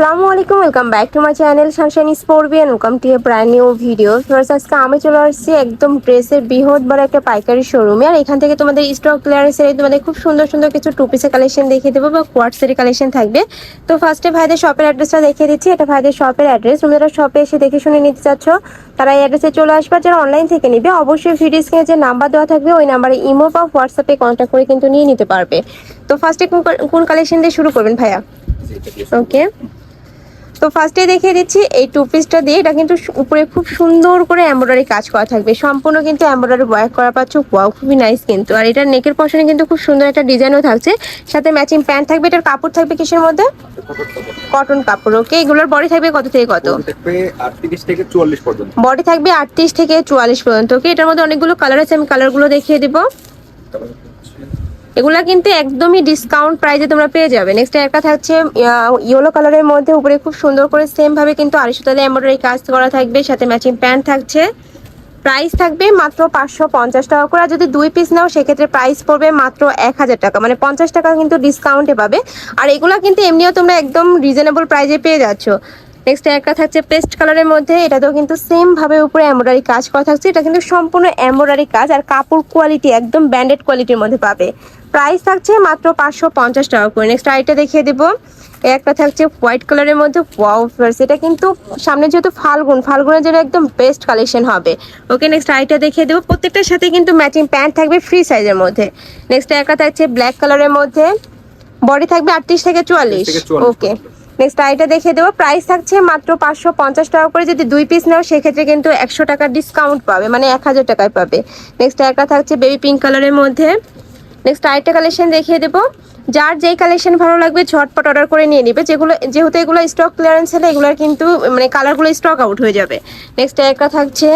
আসসালামু আলাইকুম welcome back to my channel sunshine স্পোর্টবি and welcome to a brand new video first আজকে আমি চলে আসছি একদম ড্রেসের বৃহৎ বড় একটা পাইকারি শোরুমে আর এখান থেকে তোমাদের স্টক ক্লিয়ারেন্সের তোমাদের খুব সুন্দর সুন্দর কিছু টু পিসের কালেকশন দেখিয়ে দেবো বা কোয়ার্টসের কালেকশন থাকবে। তো ফার্স্টে ভাইদের শপের অ্যাড্রেসটা দেখিয়ে দিচ্ছি। এটা ভাইদের শপের অ্যাড্রেস তুমি যারা শপে এসে দেখে শুনে নিতে চাচ্ছ তারা এই অ্যাড্রেসে চলে আসবে। যারা অনলাইন থেকে নিবে অবশ্যই ভিডিও স্ক্রিনে যে নাম্বার দেওয়া থাকবে ওই নাম্বারে ইমো বা হোয়াটসঅ্যাপে কন্ট্যাক্ট করে কিন্তু নিয়ে নিতে পারবে। তো ফার্স্টে কোন কালেকশন দিয়ে শুরু করবেন ভাইয়া? ওকে তো ফার্স্টে দেখিয়ে দিচ্ছি এই টু পিসটা দিয়ে এটা কিন্তু উপরে খুব সুন্দর করে এমব্রয়ডারি কাজ করা থাকবে। সম্পূর্ণ কিন্তু এমব্রয়ডারি ওয়ার্ক করা পাচ্ছ ওয়াও খুবই নাইস কিন্তু। আর এটার নেকের পশনে কিন্তু খুব সুন্দর একটা ডিজাইনও থাকছে। সাথে ম্যাচিং প্যান্ট থাকবে এটার কাপড় থাকবে কিসের মধ্যে? কটন কাপড় ওকে এগুলোর বডি থাকবে কত থেকে কত? বডি থাকবে আটত্রিশ থেকে চুয়াল্লিশ পর্যন্ত। ওকে এটার মধ্যে অনেকগুলো কালার আছে আমি কালারগুলো দেখিয়ে দিব। এগুলা কিন্তু একদমই ডিসকাউন্ট প্রাইসে তোমরা পেয়ে যাবে। নেক্সট একটা থাকছে ইয়েলো কালারের মধ্যে উপরে খুব সুন্দর করে সেম ভাবে কিন্তু আড়াইশো তালে এমব্রয়ডারি কাজ করা থাকবে, সাথে ম্যাচিং প্যান্ট থাকছে। প্রাইস থাকবে মাত্র পাঁচশো পঞ্চাশ টাকা করে। যদি দুই পিস নাও, সেক্ষেত্রে প্রাইস পড়বে মাত্র এক হাজার টাকা। মানে পঞ্চাশ টাকা কিন্তু ডিসকাউন্টে পাবে। আর এগুলা কিন্তু এমনিও তোমরা একদম রিজনেবল প্রাইসে পেয়ে যাচ্ছ। নেক্সট একটা থাকছে পেস্ট কালারের মধ্যে এটাতেও কিন্তু সেম ভাবে উপরে এমব্রয়ডারি কাজ করা থাকছে। এটা কিন্তু সম্পূর্ণ এমব্রয়ডারি কাজ আর কাপড় কোয়ালিটি একদম ব্যান্ডেড কোয়ালিটির মধ্যে পাবে। প্রাইস থাকছে মাত্র পাঁচশো পঞ্চাশ টাকা করে। নেক্সট আইটা দেখিয়ে দেবো। একটা থাকছে হোয়াইট কালারের মধ্যে ওয়াও এটা কিন্তু সামনে যেহেতু ফাল্গুন ফাল্গুনের জন্য একদম বেস্ট কালেকশন হবে। ওকে নেক্সট আইটা দেখিয়ে দেবো। প্রত্যেকটার সাথে কিন্তু ম্যাচিং প্যান্ট থাকবে ফ্রি সাইজের মধ্যে। নেক্সট একটা থাকছে ব্ল্যাক কালারের মধ্যে বডি থাকবে আটত্রিশ থেকে চুয়াল্লিশ। ওকে নেক্সট আইটা দেখিয়ে দেবো। প্রাইস থাকছে মাত্র পাঁচশো পঞ্চাশ টাকা করে। যদি দুই পিস নাও সেক্ষেত্রে কিন্তু একশো টাকার ডিসকাউন্ট পাবে মানে এক হাজার টাকায় পাবে। নেক্সট একটা থাকছে বেবি পিঙ্ক কালারের মধ্যে। নেক্সট আরেকটা কালেকশন দেখিয়ে দেবো। যার যেই কালেকশন ভালো লাগবে ঝটপট অর্ডার করে নিয়ে নিবে। যেগুলো যেহেতু এগুলো স্টক ক্লিয়ারেন্স হলে এগুলোর কিন্তু মানে কালারগুলো স্টক আউট হয়ে যাবে। নেক্সট একটা থাকছে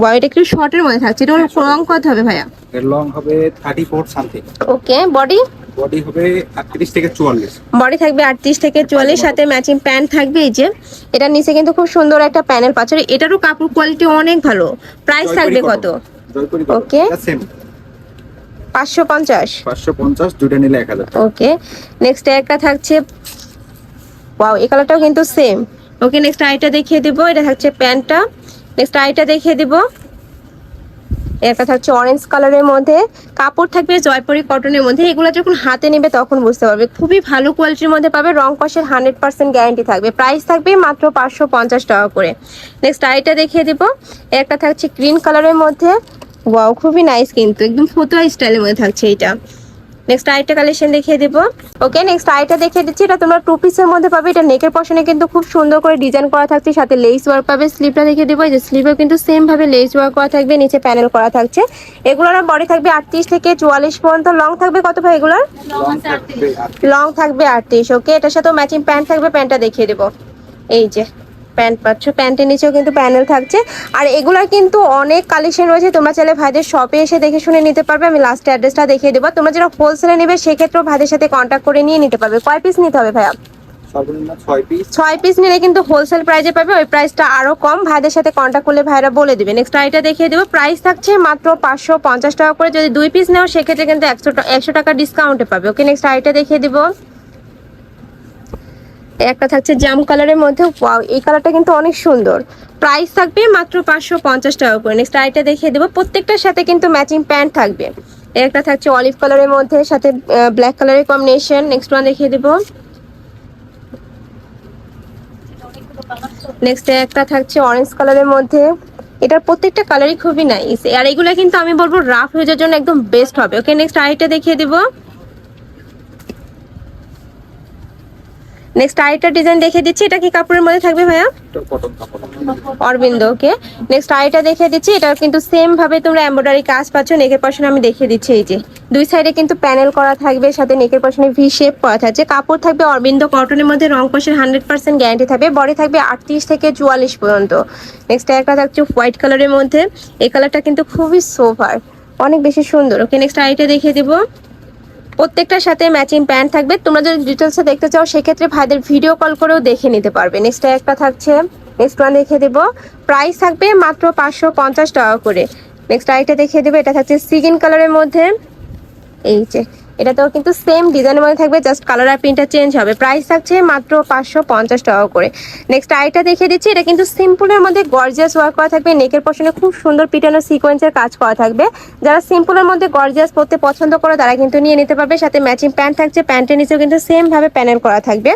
ওয়াও একটু শর্টের মধ্যে থাকছে। এটা রং কত হবে ভাইয়া? লং হবে thirty four something okay body body হবে আটত্রিশ থেকে চুয়াল্লিশ। বডি থাকবে আটত্রিশ থেকে চুয়াল্লিশ সাথে ম্যাচিং প্যান্ট থাকবে এই যে। এটার নিচে কিন্তু খুব সুন্দর একটা প্যানেল পাচ্ছে। আর এটারও কাপড় কোয়ালিটি অনেক ভালো। প্রাইস থাকবে কত? Okay. সেম পাঁচশো পঞ্চাশ। পাঁচশো পঞ্চাশ দুইটা নিলে এক হাজার ওকে নেক্সট একটা থাকছে ওয়াও এই কালারটাও কিন্তু সেম ওকে নেক্সট আইটা দেখিয়ে দিব। এটা থাকছে প্যান্টটা নেক্সট আইটা দেখিয়ে দিব। একটা থাকছে অরেঞ্জ কালারের মধ্যে। কাপড় থাকবে জয়পুরি কটনের মধ্যে। এগুলো যখন হাতে নেবে তখন বুঝতে পারবে। খুবই ভালো কোয়ালিটির মধ্যে পাবে। রং কষের হান্ড্রেড পার্সেন্ট গ্যারান্টি থাকবে। প্রাইস থাকবে মাত্র পাঁচশো পঞ্চাশ টাকা করে। নেক্সট আইটা দেখিয়ে দেবো। একটা থাকছে গ্রিন কালারের মধ্যে। ওয়াও খুবই নাইস কিন্তু। একদম ফোটো স্টাইলের মধ্যে থাকছে এটা নেক্সট আইটা কালেকশন দেখিয়ে দিব। ওকে নেক্সট আইটা দেখিয়ে দিচ্ছি। এটা তোমরা টু পিসের মধ্যে পাবে। এটা নেকের পশনে কিন্তু খুব সুন্দর করে ডিজাইন করা থাকছে। সাথে লেস ওয়ার্ক পাবে। স্লিপটা দেখিয়ে দিব। এই যে স্লিপেও কিন্তু সেম ভাবে লেস ওয়ার্ক করা থাকবে। নিচে প্যানেল করা থাকছে। এগুলোর বডি থাকবে আটত্রিশ থেকে চুয়াল্লিশ পর্যন্ত। লং থাকবে কত ভাই এগুলোর? লং থাকবে আটত্রিশ। ওকে এটার সাথেও ম্যাচিং প্যান্ট থাকবে। প্যান্টটা দেখিয়ে দেবো। এই যে। প্যান্ট পাচ্ছ। প্যান্টের নিচেও কিন্তু প্যানেল থাকছে। আর এগুলার কিন্তু অনেক কালেকশন রয়েছে। তোমরা চাইলে ভাইদের শপে এসে দেখে শুনে নিতে পারবে। আমি লাস্ট অ্যাড্রেসটা দেখিয়ে দেবো। তোমরা যারা হোলসেলে নেবে সেক্ষেত্রেও ভাইদের সাথে কন্ট্যাক্ট করে নিয়ে নিতে পারবে। কয় পিস নিতে হবে ভাইয়া? ছয় পিস নিলে কিন্তু হোলসেল প্রাইসে পাবে। ওই প্রাইসটা আরও কম। ভাইদের সাথে কন্ট্যাক্ট করলে ভাইরা বলে দিবে। নেক্সট আইটা দেখিয়ে দেবো। প্রাইস থাকছে মাত্র পাঁচশো পঞ্চাশ টাকা করে। যদি দুই পিস নেও সেক্ষেত্রে কিন্তু একশো একশো টাকা ডিসকাউন্টে পাবে। ওকে নেক্সট আইটা দেখিয়ে দিব। একটা থাকছে জাম কালারের মধ্যে। ওয়াও, এই কালারটা কিন্তু অনেক সুন্দর। প্রাইস থাকবে মাত্র পাঁচশো পঞ্চাশ টাকা করে। নেক্সট আইটা দেখিয়ে দেবো। প্রত্যেকটার সাথে কিন্তু ম্যাচিং প্যান্ট থাকবে। একটা থাকছে অলিভ কালারের মধ্যে, সাথে ব্ল্যাক কালারের কম্বিনেশন নেক্সট ওয়ান দেখিয়ে দেবো। নেক্সট একটা থাকছে অরেঞ্জ কালারের মধ্যে। এটার প্রত্যেকটা কালারই খুবই নাইস আর এগুলো কিন্তু আমি বলব রাফ হয়ে যাওয়ার জন্য একদম বেস্ট হবে। ওকে নেক্সট আইটা দেখিয়ে দিব। নেক্সট আইটা ডিজাইন দেখিয়ে দিচ্ছি। এটা কি কাপড়ের মধ্যে থাকবে ভাইয়া? অরবিন্দ ওকে নেক্সট আইটা দেখিয়ে দিচ্ছি। এটা কিন্তু সেম ভাবে তোমরা এমব্রয়ডারি কাজ পাচ্ছ। নেকের পশনে আমি দেখিয়ে দিচ্ছি। এই যে, দুই সাইডে কিন্তু প্যানেল করা থাকবে, সাথে নেকের পশনে ভি শেপ করা থাকছে। কাপড় থাকবে অরবিন্দ কটনের মধ্যে রং কষের হান্ড্রেড পার্সেন্ট গ্যারান্টি থাকবে। বডি থাকবে আটত্রিশ থেকে চুয়াল্লিশ পর্যন্ত। নেক্সট একটা থাকছে হোয়াইট কালারের মধ্যে। এই কালারটা কিন্তু খুবই সোভার অনেক বেশি সুন্দর। ওকে নেক্সট আইটা দেখিয়ে দেবো। প্রত্যেকটার সাথে ম্যাচিং প্যান্ট থাকবে। তোমরা যদি ডিটেলসে দেখতে চাও, সেক্ষেত্রে ভাইদের ভিডিও কল করেও দেখে নিতে পারবে। নেক্সট একটা থাকছে নেক্সট ওয়ান দেখে দেবো। প্রাইস থাকবে মাত্র পাঁচশো পঞ্চাশ টাকা করে। নেক্সট আরেকটা দেখিয়ে দেবো, এটা থাকছে সিগিন কালারের মধ্যে। এই যে এটাতেও কিন্তু সেম ডিজাইনের মধ্যে থাকবে জাস্ট কালার আর প্রিন্টটা চেঞ্জ হবে। প্রাইস থাকছে মাত্র পাঁচশো পঞ্চাশ টাকা করে। নেক্সট আইটা দেখিয়ে দিচ্ছি, এটা কিন্তু সিম্পলের মধ্যে গর্জিয়াস ওয়ার্ক করা থাকবে। নেকের পশনে খুব সুন্দর পিটানো সিকোয়েন্সের কাজ করা থাকবে। যারা সিম্পলের মধ্যে গর্জিয়াস পরতে পছন্দ করে, তারা কিন্তু নিয়ে নিতে পারবে। সাথে ম্যাচিং প্যান্ট থাকছে প্যান্টের নিচেও কিন্তু সেমভাবে প্যানেল করা থাকবে।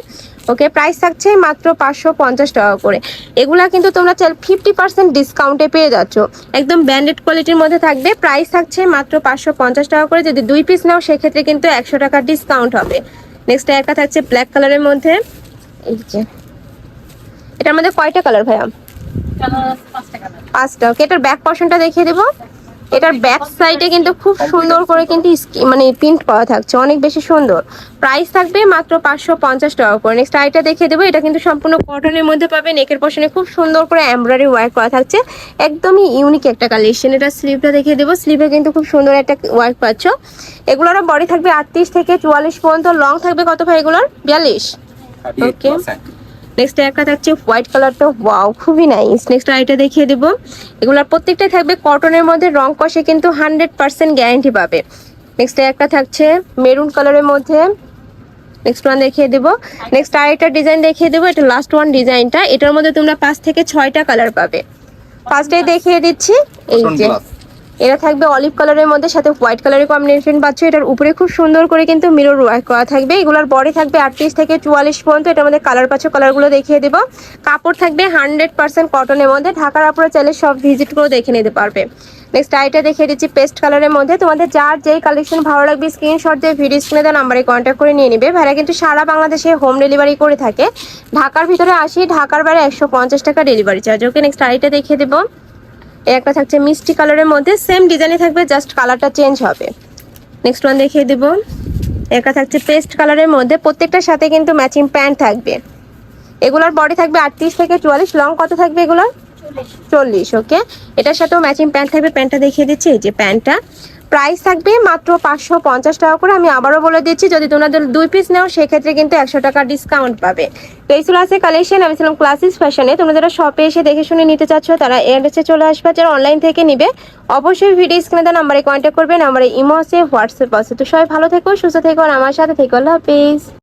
ওকে প্রাইস থাকছে মাত্র পাঁচশো পঞ্চাশ টাকা করে। এগুলা কিন্তু তোমরা চাল ফিফটি পার্সেন্ট ডিসকাউন্টে পেয়ে যাচ্ছ। একদম ব্র্যান্ডেড কোয়ালিটির মধ্যে থাকবে। প্রাইস থাকছে মাত্র পাঁচশো পঞ্চাশ টাকা করে। যদি দুই পিস নাও সেক্ষেত্রে কিন্তু একশো টাকার ডিসকাউন্ট হবে। নেক্সট একটা থাকছে ব্ল্যাক কালারের মধ্যে। এই যে। এটার মধ্যে কয়টা কালার ভাইয়া? পাঁচটা ওকে এটার ব্যাক পর্শনটা দেখিয়ে দেবো। এটার ব্যাক সাইডে কিন্তু খুব সুন্দর করে কিন্তু মানে প্রিন্ট করা থাকছে অনেক বেশি সুন্দর। প্রাইস থাকবে মাত্র পাঁচশো পঞ্চাশ টাকা করে। নেক্সট আইটা দেখিয়ে দেবো এটা কিন্তু সম্পূর্ণ কটনের মধ্যে পাবে নেকের পশনে খুব সুন্দর করে এমব্রয়ডারি ওয়ার্ক করা থাকছে। একদমই ইউনিক একটা কালেকশন এটা স্লিভটা দেখিয়ে দেবো স্লিভে কিন্তু খুব সুন্দর একটা ওয়ার্ক পাচ্ছ। এগুলোরও বডি থাকবে আটত্রিশ থেকে চুয়াল্লিশ পর্যন্ত লং থাকবে কত ভাই এগুলোর? বিয়াল্লিশ? Okay. নেক্সট একটা থাকছে হোয়াইট কালারটা ওয়াও খুবই নাইস নেক্সট আইটা দেখিয়ে দেবো। এগুলোর প্রত্যেকটা থাকবে কটনের মধ্যে, রং কষে কিন্তু হান্ড্রেড পার্সেন্ট গ্যারান্টি পাবে। নেক্সট একটা থাকছে মেরুন কালারের মধ্যে। নেক্সট ওয়ান দেখিয়ে দেবো। নেক্সট আরেকটা ডিজাইন দেখিয়ে দেবো। এটা লাস্ট ওয়ান ডিজাইনটা এটার মধ্যে তোমরা পাঁচ থেকে ছয়টা কালার পাবে। ফার্স্টে দেখিয়ে দিচ্ছি। এই যে এটা থাকবে অলিভ কালারের মধ্যে, সাথে হোয়াইট কালারের কম্বিনেশন পাচ্ছ। এটার উপরে খুব সুন্দর করে কিন্তু মিরর ওয়ার্ক করা থাকবে। এগুলোর বডি থাকবে আটত্রিশ থেকে চুয়াল্লিশ পর্যন্ত, এটার মধ্যে কালার পাচ্ছ কালারগুলো দেখিয়ে দেবো। কাপড় থাকবে হান্ড্রেড পার্সেন্ট কটনের মধ্যে। ঢাকার উপরে চাইলে সব ভিজিটগুলো দেখে নিতে পারবে। নেক্সট আইটা দেখিয়ে দিচ্ছি পেস্ট কালারের মধ্যে। তোমাদের যার যেই কালেকশন ভালো লাগবে স্ক্রিনশট দিয়ে ভিডিও স্ক্রিনে দেওয়া নাম্বারে কন্ট্যাক্ট করে নিয়ে নিবে। ভাইরা কিন্তু সারা বাংলাদেশে হোম ডেলিভারি করে থাকে। ঢাকার ভিতরে আসি, ঢাকার বাইরে একশো পঞ্চাশ টাকা ডেলিভারি চার্জ ওকে নেক্সট আইটা দেখিয়ে দেবো। একটা থাকছে মিষ্টি কালারের মধ্যে সেম ডিজাইনে থাকবে জাস্ট কালারটা চেঞ্জ হবে। নেক্সট ওয়ান দেখিয়ে দেব। একটা থাকছে পেস্ট কালারের মধ্যে, প্রত্যেকটার সাথে কিন্তু ম্যাচিং প্যান্ট থাকবে। এগুলোর বডি থাকবে আটত্রিশ থেকে চুয়াল্লিশ লং কত থাকবে এগুলোর? চল্লিশ। ওকে এটার সাথেও ম্যাচিং প্যান্ট থাকবে প্যান্টটা দেখিয়ে দিচ্ছি, এই যে প্যান্টটা প্রাইস থাকবে মাত্র পাঁচশো পঞ্চাশ টাকা করে। আমি আবারও বলে দিচ্ছি, যদি তোমাদের দুই পিস নাও, সেক্ষেত্রে কিন্তু একশো টাকা ডিসকাউন্ট পাবে। এই ছিল আছে কালেকশন আমি ছিলাম ক্লাসিস ফ্যাশনে তোমরা যারা শপে এসে দেখে শুনে নিতে চাচ্ছ, তারা এড্রেসে চলে আসবে। যারা অনলাইন থেকে নিবে, অবশ্যই ভিডিও স্ক্রিনে দেওয়া নাম্বারে কন্ট্যাক্ট করবে। নাম্বারে ইমো আছে হোয়াটসঅ্যাপ আছে। তো সবাই ভালো থেকো, সুস্থ থেকো, আর আমার সাথে থেকো। আল্লাহ হাফিজ।